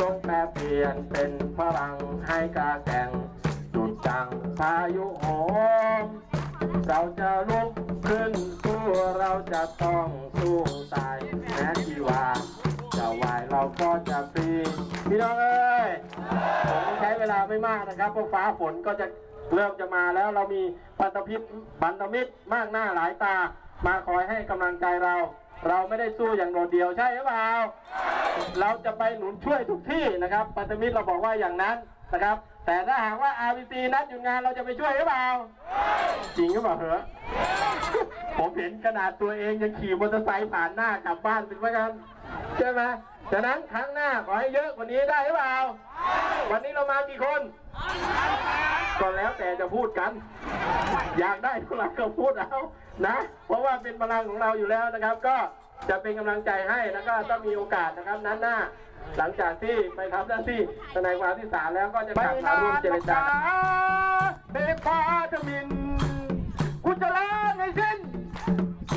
จงแปรเปลี่ยนเป็นพลังให้กาแก่งจุดจังพายุโหมเราจะลุกขึ้นสู้เราจะต้องสู้ตายแม้ที่ว่าจะวายเราก็จะฟรีพี่น้องเอ้ยผมใช้เวลาไม่มากนะครับเพราะฟ้าฝนก็จะเริ่มจะมาแล้วเรามีพันธมิตรพันธมิตรมากหน้าหลายตามาคอยให้กำลังใจเรา เราไม่ได้สู้อย่างโดดเดี่ยวใช่หรือเปล่า เราจะไปหนุนช่วยทุกที่นะครับปัตมิตรเราบอกว่าอย่างนั้น นะครับ แต่ถ้าหากว่า RVC นัดหยุดงานเราจะไปช่วยหรือเปล่า จริงหรือเปล่าเหรอผมเห็นขนาดตัวเองยังขี่มอเตอร์ไซค์ผ่านหน้ากลับบ้านเป็นเหมือนกันใช่ไหมฉะนั้นครั้งหน้าขอให้เยอะกว่านี้ได้หรือเปล่า วันนี้เรามากี่คนก็แล้วแต่จะพูดกัน อยากได้เท่าไหร่ก็พูดเอานะ เพราะว่าเป็นพลังของเราอยู่แล้วนะครับก็ จะเป็นกำลังใจให้แล้วก็ต้องมีโอกาสนะครับนั้นหน้า หลังจากที่ไปทำหน้าที่ทนายความที่ศาลแล้วก็จะกลับมาร่วมเจรจาเบคาทมินกูจะล้างให้สิ้น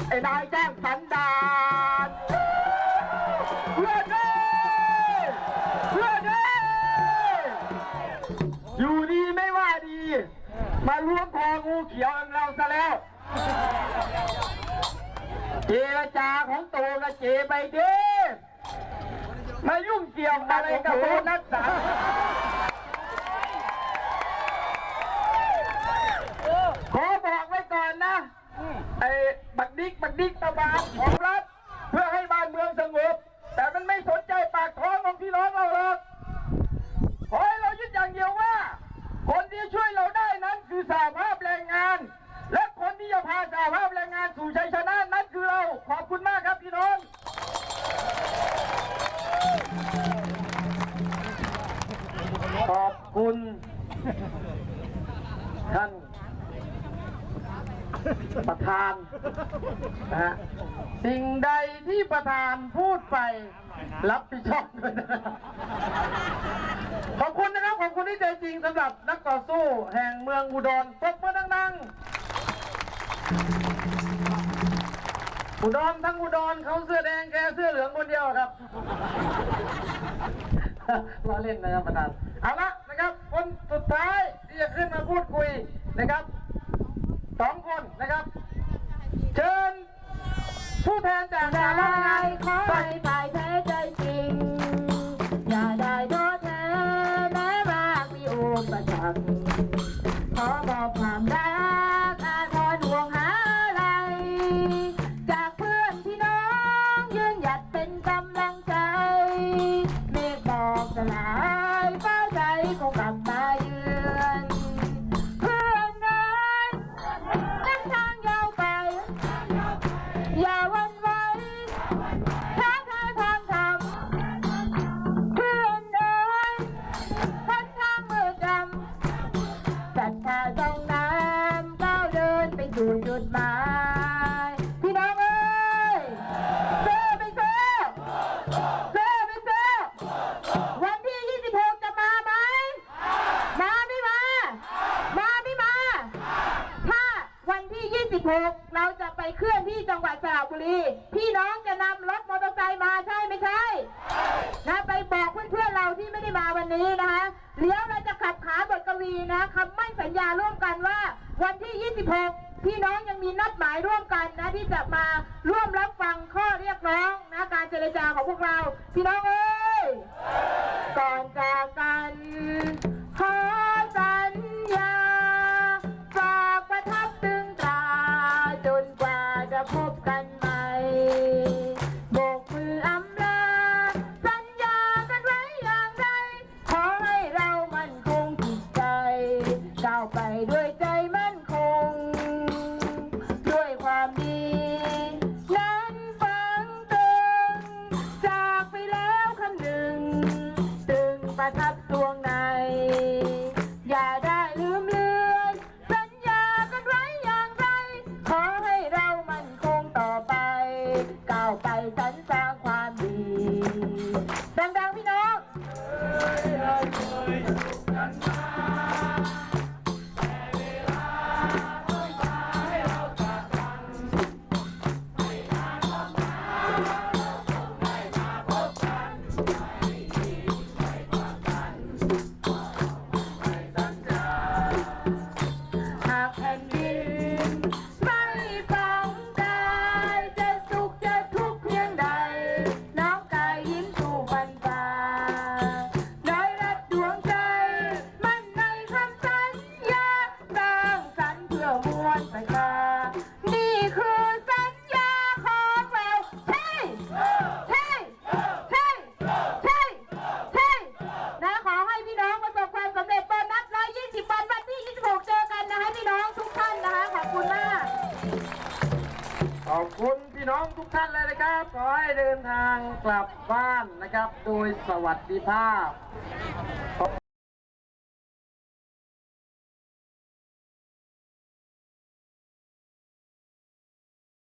ไอ้นายแจ้งสันดานเพื่อนเด้เพื่อนเด้อยู่ดีไม่ว่าดี มาล้วงคองูเขียวของเราซะแล้ว เจรจาของตูกับเจไปดิมายุ่งเกี่ยวอะไรกับโบนัสสามขอบอกไว้ก่อนนะไอ้บักดิกบักดิกตะบานของรัฐ เพื่อให้บ้านเมืองสงบ แต่มันไม่สนใจปากท้องของพี่น้อง คุณ ท่าน ประธานนะฮะสิ่งใดที่ประธานพูดไป รับผิดชอบด้วยนะขอบคุณนะครับ ขอบคุณที่ใจจริงสำหรับนักต่อสู้ แห่งเมืองอุดรปรบมือดังๆ อุดรทั้งอุดรเขาเสื้อแดงแกเสื้อเหลืองคนเดียวครับล้อเล่นนะครับประธานเอาละ คนสุดท้ายที่จะขึ้นมาพูดคุยนะครับสองคนนะครับ เชิญผู้แทนจากอย่าสาได้นขอให้ฝ่ายแท้ใจจริ จังหวัดสระบุรี พี่น้องจะนำรถมอเตอร์ไซค์มาใช่ไม่ใช่นะไปบอกเพื่อนๆเราที่ไม่ได้มาวันนี้นะคะเดี๋ยวเราจะขับขาบทกวีนะคำมั่นสัญญาร่วมกันว่า วันที่ 26 พี่น้องยังมีนัดหมายร่วมกันนะที่จะมาร่วมรับฟังข้อเรียกร้องนะการเจรจาของพวกเรา พี่น้องเอ้ยก่อนจากกัน มวลประชานี่คือสัญญาของเราเท่เท่เท่เท่เท่นะขอให้พี่น้องประสบความสำเร็จตอนนับ120วันวันที่ 26 เจอกันนะคะพี่น้องทุกท่านนะคะขอบคุณมากขอบคุณพี่น้องทุกท่านเลยนะครับ ขอให้เดินทางกลับบ้านนะครับ โดยสวัสดิภาพ